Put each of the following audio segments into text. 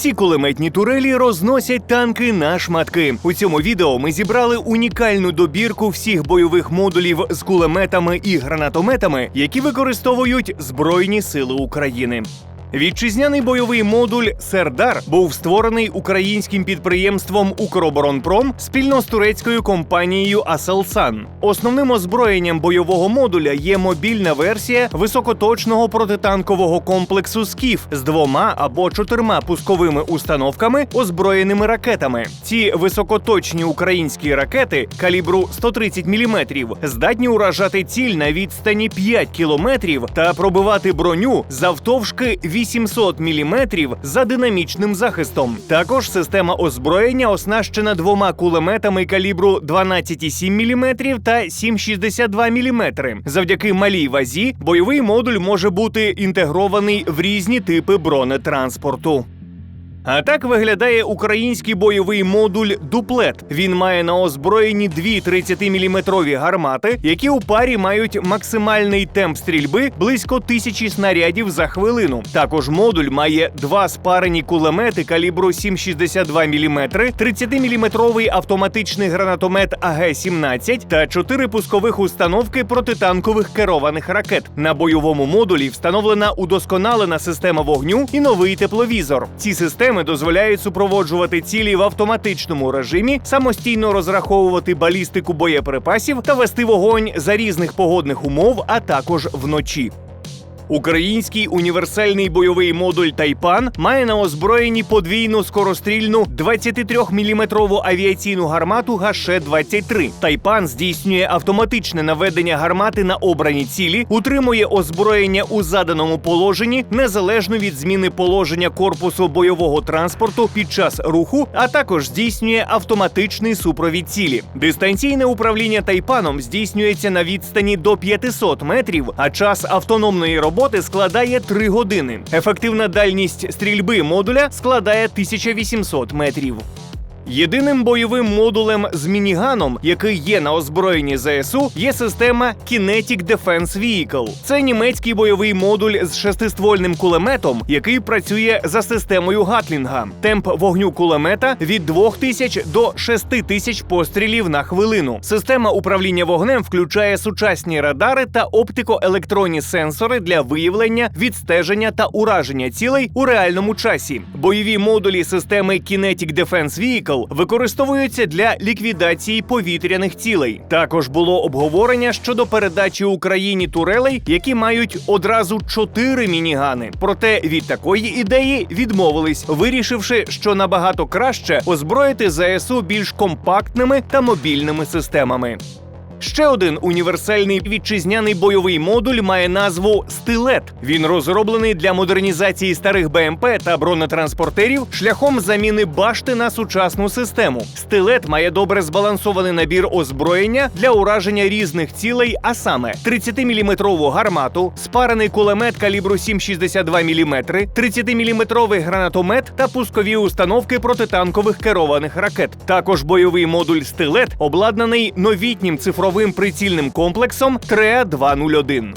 Ці кулеметні турелі розносять танки на шматки. У цьому відео ми зібрали унікальну добірку всіх бойових модулів з кулеметами і гранатометами, які використовують Збройні Сили України. Вітчизняний бойовий модуль Сердар був створений українським підприємством Укроборонпром спільно з турецькою компанією Аселсан. Основним озброєнням бойового модуля є мобільна версія високоточного протитанкового комплексу СКІФ з двома або чотирма пусковими установками, озброєними ракетами. Ці високоточні українські ракети калібру 130 мм здатні уражати ціль на відстані 5 кілометрів та пробивати броню завтовшки 800 мм за динамічним захистом. Також система озброєння оснащена двома кулеметами калібру 12,7 мм та 7,62 мм. Завдяки малій вазі бойовий модуль може бути інтегрований в різні типи бронетранспорту. А так виглядає український бойовий модуль Дуплет. Він має на озброєнні дві 30-мм гармати, які у парі мають максимальний темп стрільби близько тисячі снарядів за хвилину. Також модуль має два спарені кулемети калібру 7,62 мм, 30-мм автоматичний гранатомет АГ-17 та чотири пускових установки протитанкових керованих ракет. На бойовому модулі встановлена удосконалена система вогню і новий тепловізор. Ці системи дозволяють супроводжувати цілі в автоматичному режимі, самостійно розраховувати балістику боєприпасів та вести вогонь за різних погодних умов, а також вночі. Український універсальний бойовий модуль Тайпан має на озброєнні подвійну скорострільну 23-мм авіаційну гармату ГШ-23. Тайпан здійснює автоматичне наведення гармати на обрані цілі, утримує озброєння у заданому положенні незалежно від зміни положення корпусу бойового транспорту під час руху, а також здійснює автоматичний супровід цілі. Дистанційне управління Тайпаном здійснюється на відстані до 500 метрів, а час автономної роботи роботи складає 3 години. Ефективна дальність стрільби модуля складає 1800 метрів. Єдиним бойовим модулем з мініганом, який є на озброєнні ЗСУ, є система Kinetic Defense Vehicle. Це німецький бойовий модуль з шестиствольним кулеметом, який працює за системою Гатлінга. Темп вогню кулемета від 2000 до 6000 пострілів на хвилину. Система управління вогнем включає сучасні радари та оптико-електронні сенсори для виявлення, відстеження та ураження цілей у реальному часі. Бойові модулі системи Kinetic Defense Vehicle використовуються для ліквідації повітряних цілей. Також було обговорення щодо передачі Україні турелей, які мають одразу чотири мінігани. Проте від такої ідеї відмовились, вирішивши, що набагато краще озброїти ЗСУ більш компактними та мобільними системами. Ще один універсальний вітчизняний бойовий модуль має назву Стилет. Він розроблений для модернізації старих БМП та бронетранспортерів шляхом заміни башти на сучасну систему. Стилет має добре збалансований набір озброєння для ураження різних цілей, а саме 30-мм гармату, спарений кулемет калібру 7,62 мм, 30-мм гранатомет та пускові установки протитанкових керованих ракет. Також бойовий модуль Стилет обладнаний новітнім цифровим цифровим прицільним комплексом ТРЕА 201.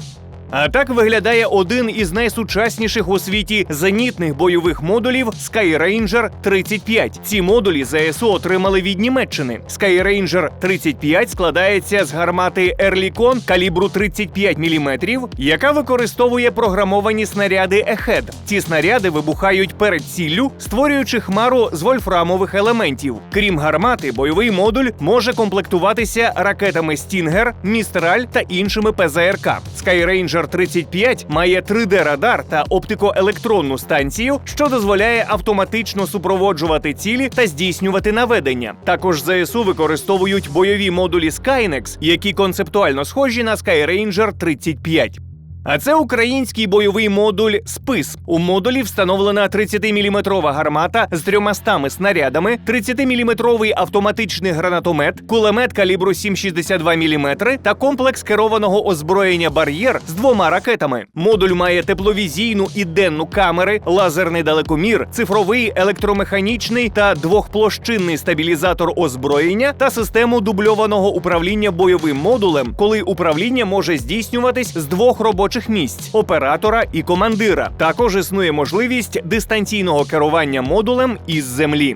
А так виглядає один із найсучасніших у світі зенітних бойових модулів Skyranger 35. Ці модулі ЗСУ отримали від Німеччини. Skyranger 35 складається з гармати Ерлікон калібру 35 мм, яка використовує програмовані снаряди Ехед. Ці снаряди вибухають перед ціллю, створюючи хмару з вольфрамових елементів. Крім гармати, бойовий модуль може комплектуватися ракетами Стінгер, Містраль та іншими ПЗРК. Skyranger 35 має 3D-радар та оптико-електронну станцію, що дозволяє автоматично супроводжувати цілі та здійснювати наведення. Також ЗСУ використовують бойові модулі Skynex, які концептуально схожі на Skyranger 35. А це український бойовий модуль Спис. У модулі встановлена 30-мм гармата з 300 снарядами, 30-мм автоматичний гранатомет, кулемет калібру 7,62 мм та комплекс керованого озброєння бар'єр з двома ракетами. Модуль має тепловізійну і денну камери, лазерний далекомір, цифровий електромеханічний та двохплощинний стабілізатор озброєння та систему дубльованого управління бойовим модулем, коли управління може здійснюватись з двох робочих робочих місць, оператора і командира. Також існує можливість дистанційного керування модулем із землі.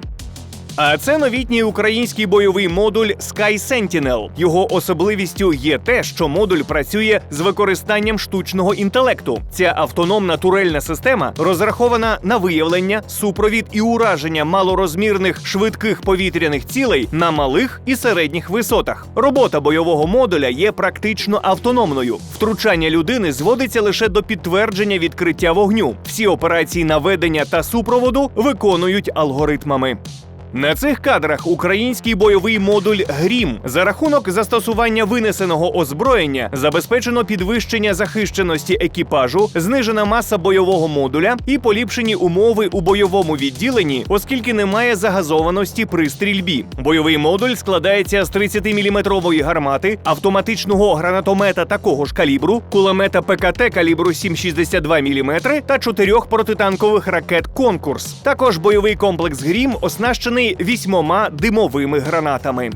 А це новітній український бойовий модуль Sky Sentinel. Його особливістю є те, що модуль працює з використанням штучного інтелекту. Ця автономна турельна система розрахована на виявлення, супровід і ураження малорозмірних швидких повітряних цілей на малих і середніх висотах. Робота бойового модуля є практично автономною. Втручання людини зводиться лише до підтвердження відкриття вогню. Всі операції наведення та супроводу виконують алгоритмами. На цих кадрах український бойовий модуль Грім за рахунок застосування винесеного озброєння забезпечено підвищення захищеності екіпажу, знижена маса бойового модуля і поліпшені умови у бойовому відділенні, оскільки немає загазованості при стрільбі. Бойовий модуль складається з 30-мм гармати, автоматичного гранатомета такого ж калібру, кулемета ПКТ калібру 7,62 мм та чотирьох протитанкових ракет Конкурс. Також бойовий комплекс Грім оснащений вісьмома димовими гранатами.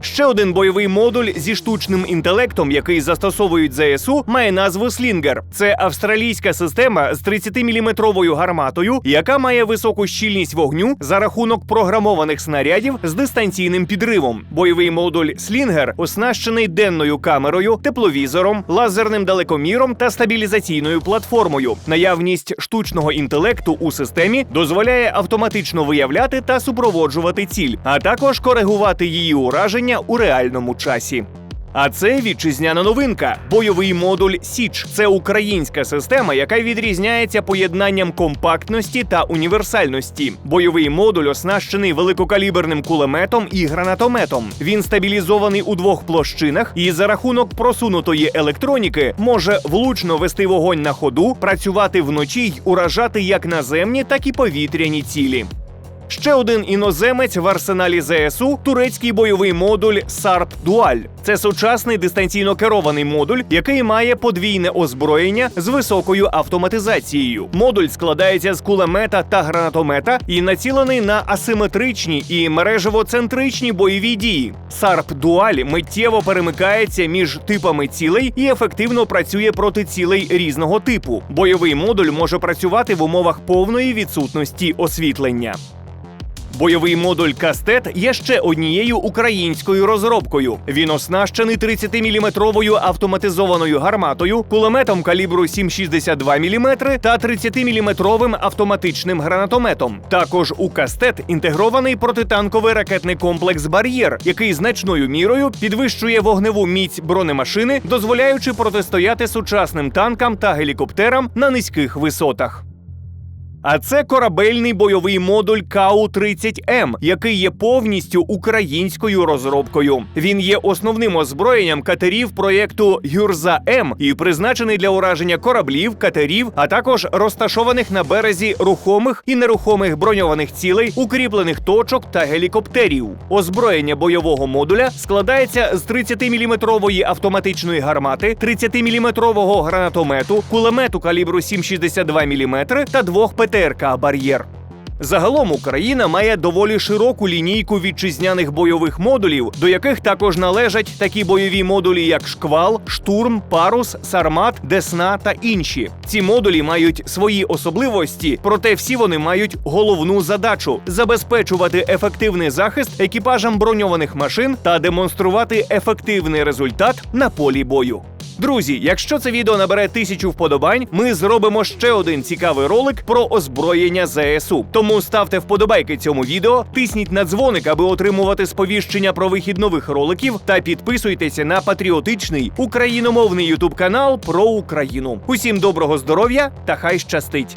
Ще один бойовий модуль зі штучним інтелектом, який застосовують ЗСУ, має назву Слінгер. Це австралійська система з 30-мм гарматою, яка має високу щільність вогню за рахунок програмованих снарядів з дистанційним підривом. Бойовий модуль Слінгер оснащений денною камерою, тепловізором, лазерним далекоміром та стабілізаційною платформою. Наявність штучного інтелекту у системі дозволяє автоматично виявляти та супроводжувати ціль, а також коригувати її ураження у реальному часі. А це вітчизняна новинка. Бойовий модуль Січ. Це українська система, яка відрізняється поєднанням компактності та універсальності. Бойовий модуль оснащений великокаліберним кулеметом і гранатометом. Він стабілізований у двох площинах і за рахунок просунутої електроніки може влучно вести вогонь на ходу, працювати вночі й уражати як наземні, так і повітряні цілі. Ще один іноземець в арсеналі ЗСУ турецький бойовий модуль Сарп Дуаль. Це сучасний дистанційно керований модуль, який має подвійне озброєння з високою автоматизацією. Модуль складається з кулемета та гранатомета і націлений на асиметричні і мережево-центричні бойові дії. Сарп Дуаль миттєво перемикається між типами цілей і ефективно працює проти цілей різного типу. Бойовий модуль може працювати в умовах повної відсутності освітлення. Бойовий модуль Кастет є ще однією українською розробкою. Він оснащений 30-мм автоматизованою гарматою, кулеметом калібру 7,62 мм та 30-мм автоматичним гранатометом. Також у Кастет інтегрований протитанковий ракетний комплекс Бар'єр, який значною мірою підвищує вогневу міць бронемашини, дозволяючи протистояти сучасним танкам та гелікоптерам на низьких висотах. А це корабельний бойовий модуль КАУ-30М, який є повністю українською розробкою. Він є основним озброєнням катерів проєкту Гюрза М і призначений для ураження кораблів, катерів, а також розташованих на березі рухомих і нерухомих броньованих цілей, укріплених точок та гелікоптерів. Озброєння бойового модуля складається з 30-мм автоматичної гармати, 30-мм гранатомету, кулемету калібру 7,62 мм та двох ПТРК Бар'єр. Загалом Україна має доволі широку лінійку вітчизняних бойових модулів, до яких також належать такі бойові модулі, як Шквал, Штурм, Парус, Сармат, Десна та інші. Ці модулі мають свої особливості, проте всі вони мають головну задачу забезпечувати ефективний захист екіпажам броньованих машин та демонструвати ефективний результат на полі бою. Друзі, якщо це відео набере тисячу вподобань, ми зробимо ще один цікавий ролик про озброєння ЗСУ. Тому ставте вподобайки цьому відео, тисніть на дзвоник, аби отримувати сповіщення про вихід нових роликів, та підписуйтеся на патріотичний україномовний ютуб канал про Україну. Усім доброго здоров'я та хай щастить!